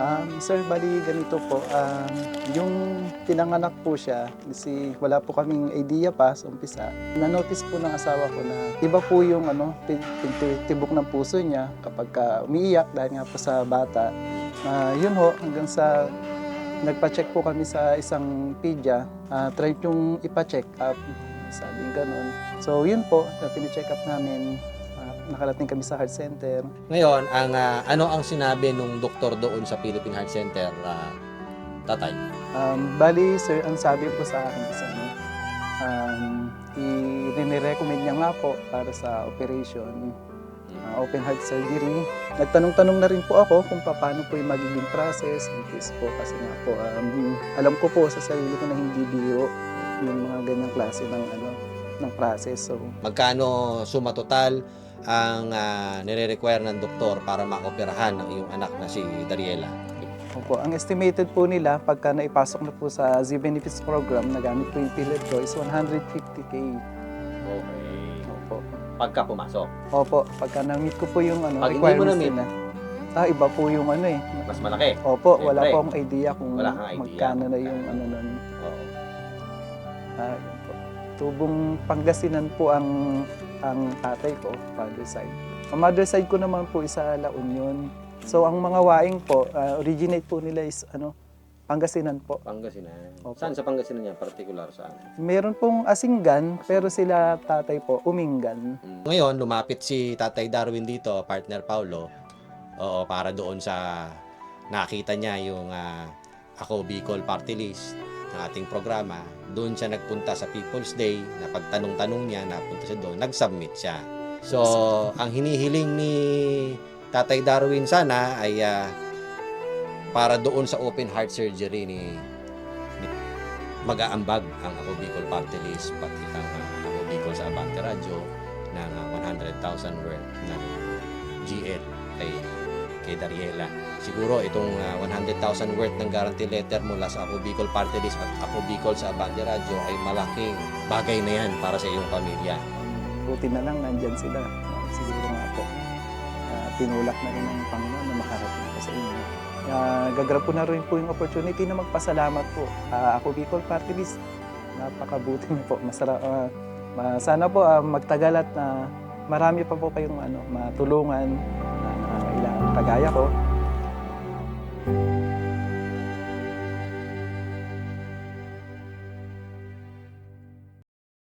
Um, sir, bali ganito po. Um, yung pinanganak po siya, kasi wala po kaming idea pa sa umpisa. Na-notice po ng asawa ko na iba po yung ano, tibok ng puso niya kapag ka umiiyak dahil nga po sa bata. Ah, yun ho, hanggang sa nagpa-check po kami sa isang pedya. Uh, try yung ipa-check up. Sabi ganun. So yun po, na pina-check up namin. Nakarating kami sa heart center. Ngayon, ang ah, ano ang sinabi nung doktor doon sa Philippine Heart Center, ah, tatay? Um, bali, sir, ang sabi po sa akin is ano, um, i-recommend niya nga po para sa operation, uh, open heart surgery. Nagtanong-tanong na rin po ako kung paano po yung magiging process in case po kasi nga po, um, alam ko po sa sarili ko na hindi biro yung mga ganyang klase ng ano ng process. So, Magkano suma total ang ah, nire-require ng doktor para maoperahan ang iyong anak na si Dariela? Opo, ang estimated po nila pagka naipasok na po sa Z Benefits Program na gamit po yung pilot ko is 150k. Okay. Opo. Pagka pumasok, Opo, pagka na-meet ko po yung ano, Pag hindi mo requirements na-meet? nila. Ah, iba po yung ano eh. mas malaki. Opo, wala Siyempre. po akong idea kung Wala kang idea. magkano na yung ano nun. Oo. Ah. Tubong Pangasinan po ang ang tatay ko, father side. Ang mother side ko naman po isa La Union. So ang mga waing po, ah, originate po nila is ano, Pangasinan po. Pangasinan. Opo. Saan sa Pangasinan yan? Particular saan? Meron pong Asinggan, pero sila tatay po, Uminggan. Ngayon, lumapit si Tatay Darwin dito, partner Paulo, oo, para doon sa nakita niya yung ah, Ako Bicol Party List ng ating programa. Doon siya nagpunta sa People's Day, na pagtanong-tanong niya, napunta siya doon, nag-submit siya. So, ang hinihiling ni Tatay Darwin sana ay ah, para doon sa open heart surgery ni, ni mag-aambag ang Ako Bicol Party List pati ang ah, Ako Bicol sa Abante Radio ng ah, 100,000 worth na GL kay kay Dariela. Siguro itong ah, 100,000 worth ng guarantee letter mula sa Ako Bicol Party List at Ako Bicol sa Abante Radio ay malaking bagay na yan para sa iyong pamilya. Buti na lang nandyan sila. Ah, Siguro nga po. Ah, tinulak na rin ng Panginoon na makarating po sa inyo. Uh, gagrab ko na rin po yung opportunity na magpasalamat po. Ah, ako Bicol Party List. Napakabuti niyo po. Masara, ah, ma- sana po ah, magtagal at na marami pa po kayong ano, matulungan uh, kagaya ko.